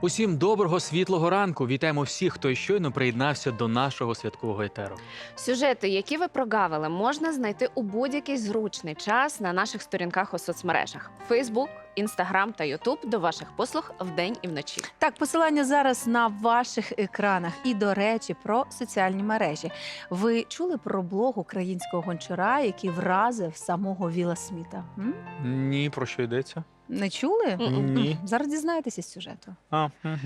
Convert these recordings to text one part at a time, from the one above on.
Усім доброго світлого ранку. Вітаємо всіх, хто щойно приєднався до нашого святкового етеру. Сюжети, які ви прогавили, можна знайти у будь-який зручний час на наших сторінках у соцмережах: Facebook, Instagram та YouTube до ваших послуг вдень і вночі. Так, посилання зараз на ваших екранах. І до речі, про соціальні мережі. Ви чули про блог українського гончара, який вразив самого Віла Сміта? М? Ні, про що йдеться? Не чули? Ні. Зараз дізнаєтеся з сюжету. А, угу.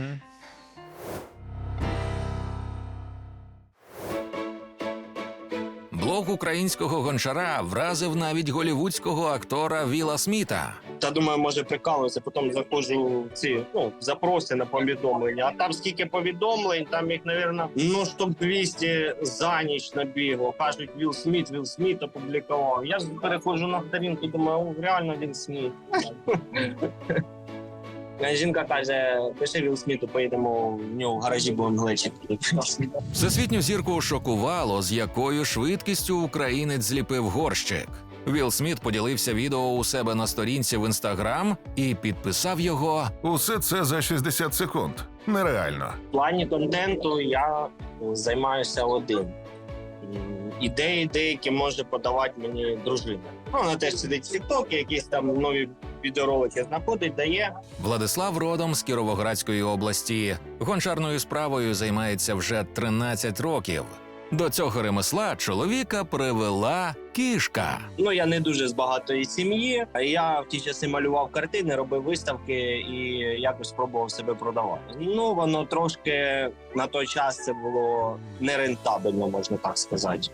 Блог українського гончара вразив навіть голівудського актора Віла Сміта. Та думаю, може прикалуюся, потім заходжу в ці ну, запроси на повідомлення. А там скільки повідомлень, там їх, навірно, ну штук 200 за ніч набігло. Кажуть, Вілл Сміт, Вілл Сміт опублікував. Я ж переходжу на сторінку, думаю, о, реально Вілл Сміт. А Жінка каже, пиши Вілл Сміту, поїдемо в нього в гаражі, будемо глечити. Всесвітню зірку шокувало, з якою швидкістю українець зліпив горщик. Вілл Сміт поділився відео у себе на сторінці в інстаграм і підписав його Усе це за 60 секунд. Нереально. В плані контенту я займаюся один. Ідеї деякі може подавати мені дружина. Ну, вона теж сидить в TikTok, якісь там нові відеоролики знаходить, дає. Владислав родом з Кіровоградської області. Гончарною справою займається вже 13 років. До цього ремесла чоловіка привела кішка. Ну я не дуже з багатої сім'ї. а Я в ті часи малював картини, робив виставки і якось спробував себе продавати. Ну воно трошки на той час це було нерентабельно, можна так сказати.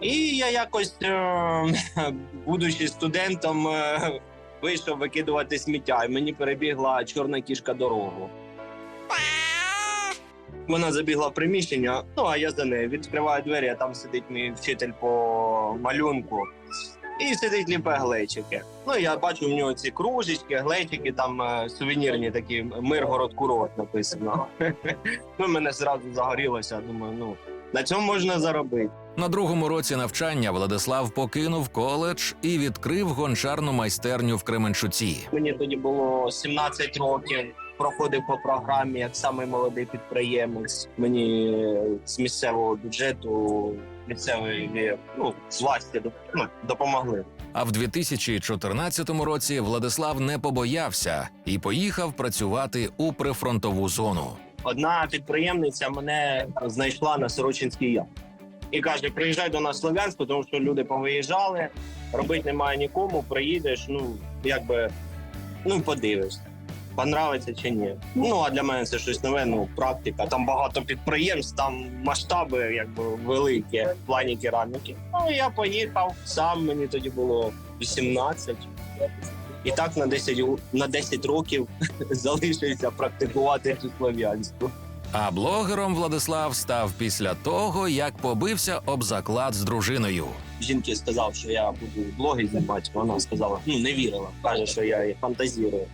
І я якось, е, будучи студентом, е, вийшов викидувати сміття, і мені перебігла чорна кішка дорогу. Вона забігла в приміщення, ну а я за нею відкриваю двері, а там сидить мій вчитель по малюнку. І сидить ліпе глечики. Ну я бачу в нього ці кружечки, глечики, там е, сувенірні такі Миргород курорт написано. Ну, мене зразу загорілося. Думаю, ну на цьому можна заробити. На другому році навчання Владислав покинув коледж і відкрив гончарну майстерню в Кременчуці. Мені тоді було 17 років. Проходив по програмі як самий молодий підприємець. Мені з місцевого бюджету місцевої ну, власті ну, допомогли. А в 2014 році Владислав не побоявся і поїхав працювати у прифронтову зону. Одна підприємниця мене знайшла на Сорочинській ям і каже: приїжджай до нас в Слов'янську, тому що люди повиїжджали, робити немає нікому. Приїдеш, ну якби ну подивишся. Понравиться чи ні. Ну а для мене це щось нове, ну практика. Там багато підприємств, там масштаби якби великі в плані кераміки. Ну я поїхав сам. Мені тоді було 18. І так на 10, на 10 років залишився практикувати слов'янську. А блогером Владислав став після того, як побився об заклад з дружиною. Жінки сказав, що я буду блоги знімати. Вона сказала, ну не вірила. Каже, що я фантазірую.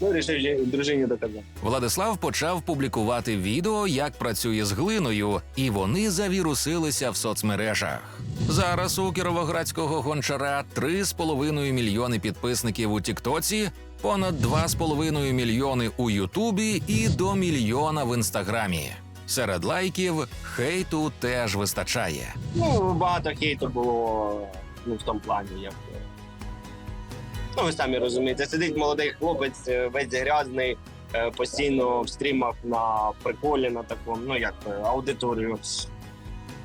Ну, рішив дружині доказати. Владислав почав публікувати відео, як працює з глиною, і вони завірусилися в соцмережах. Зараз у кіровоградського гончара 3,5 мільйони підписників у Тіктоці, понад 2,5 мільйони у Ютубі і до мільйона в інстаграмі. Серед лайків хейту теж вистачає. Ну, багато хейту було ну, в тому плані, як. Ну, ви самі розумієте, сидить молодий хлопець, е, весь грязний, е, постійно в стрімах на приколі, на такому, ну як е, аудиторію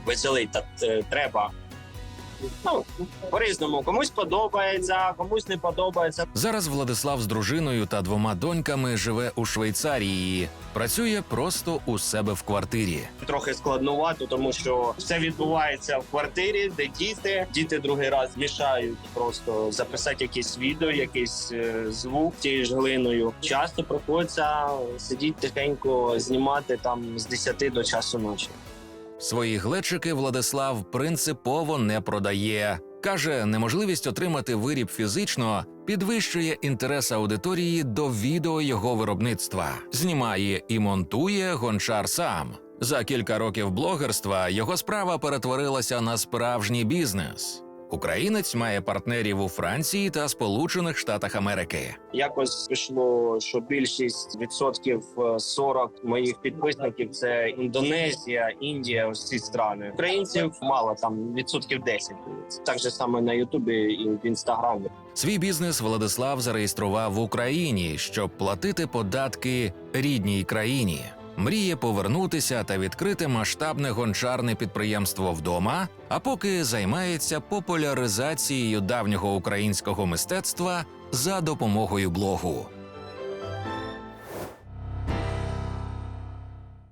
веселить так е, треба. Ну, по-різному. Комусь подобається, комусь не подобається. Зараз Владислав з дружиною та двома доньками живе у Швейцарії. Працює просто у себе в квартирі. Трохи складнувато, тому що все відбувається в квартирі, де діти. Діти другий раз мішають просто записати якесь відео, якийсь е, звук тією ж глиною. Часто приходиться сидіти тихенько, знімати там з 10 до часу ночі. Свої глечики Владислав принципово не продає. Каже, неможливість отримати виріб фізично підвищує інтерес аудиторії до відео його виробництва. Знімає і монтує гончар сам. За кілька років блогерства його справа перетворилася на справжній бізнес. Українець має партнерів у Франції та Сполучених Штатах Америки. Якось пішло, що більшість відсотків е, 40 моїх підписників це Індонезія, Індія, ось ці страни. Українців мало там відсотків 10. Так же саме на Ютубі і в інстаграмі. Свій бізнес Владислав зареєстрував в Україні, щоб платити податки рідній країні. Мріє повернутися та відкрити масштабне гончарне підприємство вдома, а поки займається популяризацією давнього українського мистецтва за допомогою блогу.